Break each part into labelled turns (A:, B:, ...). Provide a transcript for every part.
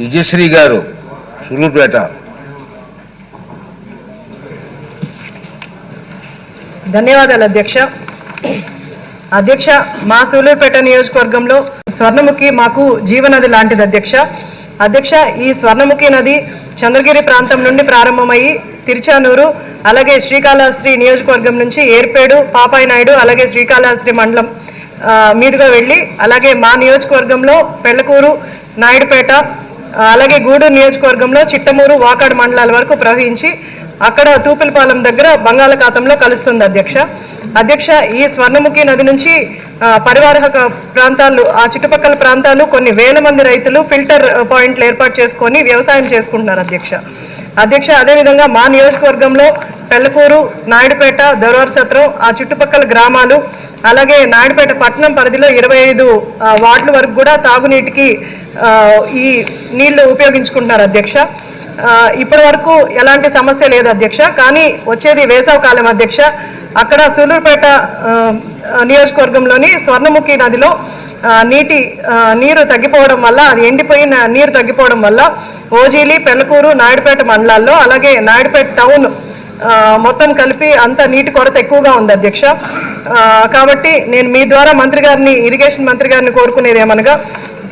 A: విజయశ్రీ గారు సులుపేట
B: ధన్యవాదాలు అధ్యక్ష. అధ్యక్ష మా సూలూరుపేట నియోజకవర్గంలో స్వర్ణముఖి మాకు జీవనది లాంటిది అధ్యక్ష. అధ్యక్ష ఈ స్వర్ణముఖి నది చంద్రగిరి ప్రాంతం నుండి ప్రారంభమయ్యి తిరుచానూరు అలాగే శ్రీకాళహస్త్రి నియోజకవర్గం నుంచి ఏర్పేడు పాపాయి నాయుడు అలాగే శ్రీకాళహస్త్రి మండలం మీదుగా వెళ్ళి అలాగే మా నియోజకవర్గంలో పెళ్ళకూరు నాయుడుపేట అలాగే గూడూరు నియోజకవర్గంలో చిట్టమూరు వాకాడు మండలాల వరకు ప్రవహించి అక్కడ తూపిలపాలెం దగ్గర బంగాళాఖాతంలో కలుస్తుంది అధ్యక్ష. అధ్యక్ష ఈ స్వర్ణముఖి నది నుంచి పరివాహక ప్రాంతాలు ఆ చుట్టుపక్కల ప్రాంతాలు కొన్ని వేల మంది రైతులు ఫిల్టర్ పాయింట్లు ఏర్పాటు చేసుకొని వ్యవసాయం చేసుకుంటున్నారు అధ్యక్ష. అధ్యక్ష అదేవిధంగా మా నియోజకవర్గంలో పెళ్ళకూరు నాయుడుపేట దొరవర సత్రం ఆ చుట్టుపక్కల గ్రామాలు అలాగే నాయుడుపేట పట్టణం పరిధిలో ఇరవై ఐదు వార్డుల వరకు కూడా తాగునీటికి ఈ నీళ్ళు ఉపయోగించుకుంటున్నారు అధ్యక్ష. ఇప్పటి వరకు ఎలాంటి సమస్య లేదు అధ్యక్ష కానీ వచ్చేది వేసవ కాలం అధ్యక్ష. అక్కడ సూలూరుపేట నియోజకవర్గంలోని స్వర్ణముఖి నదిలో నీటి నీరు తగ్గిపోవడం వల్ల అది ఎండిపోయిన నీరు తగ్గిపోవడం వల్ల ఓజీలి పెళ్ళకూరు నాయుడుపేట మండలాల్లో అలాగే నాయుడుపేట టౌన్ మొత్తం కలిపి అంత నీటి కొరత ఎక్కువగా ఉంది అధ్యక్ష. కాబట్టి నేను మీ ద్వారా మంత్రి గారిని ఇరిగేషన్ మంత్రి గారిని కోరుకునేది ఏమనగా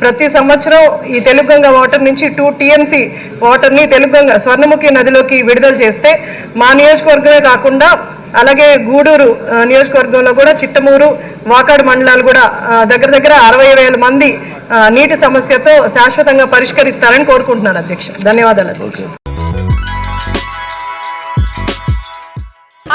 B: ప్రతి సంవత్సరం ఈ తెలుగు గంగ వాటర్ నుంచి టూ టీఎంసీ వాటర్ని తెలుగు గంగ స్వర్ణముఖి నదిలోకి విడుదల చేస్తే మా నియోజకవర్గమే కాకుండా అలాగే గూడూరు నియోజకవర్గంలో కూడా చిట్టమూరు వాకాడు మండలాలు కూడా దగ్గర దగ్గర అరవై వేల మంది నీటి సమస్యతో శాశ్వతంగా పరిష్కరిస్తారని కోరుకుంటున్నాను అధ్యక్ష. ధన్యవాదాలు.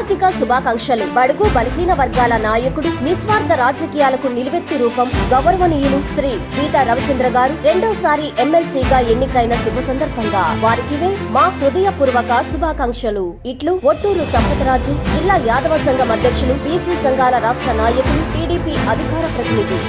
C: హార్దిక శుభాకాంక్షలు. బడుగు బలహీన వర్గాల నాయకుడు నిస్వార్థ రాజకీయాలకు నిలువెత్తి రూపం గౌరవనీయులు శ్రీ గీతా రవిచంద్ర గారు. రెండోసారి ఎమ్మెల్సీగా ఎన్నికైన శుభ సందర్భంగా వారికివే మా హృదయపూర్వక శుభాకాంక్షలు. ఇట్లు ఒట్టూరు సంపతరాజు జిల్లా యాదవ సంఘం అధ్యక్షులు బీసీ సంఘాల రాష్ట్ర నాయకులు టీడీపీ అధికార ప్రతినిధి.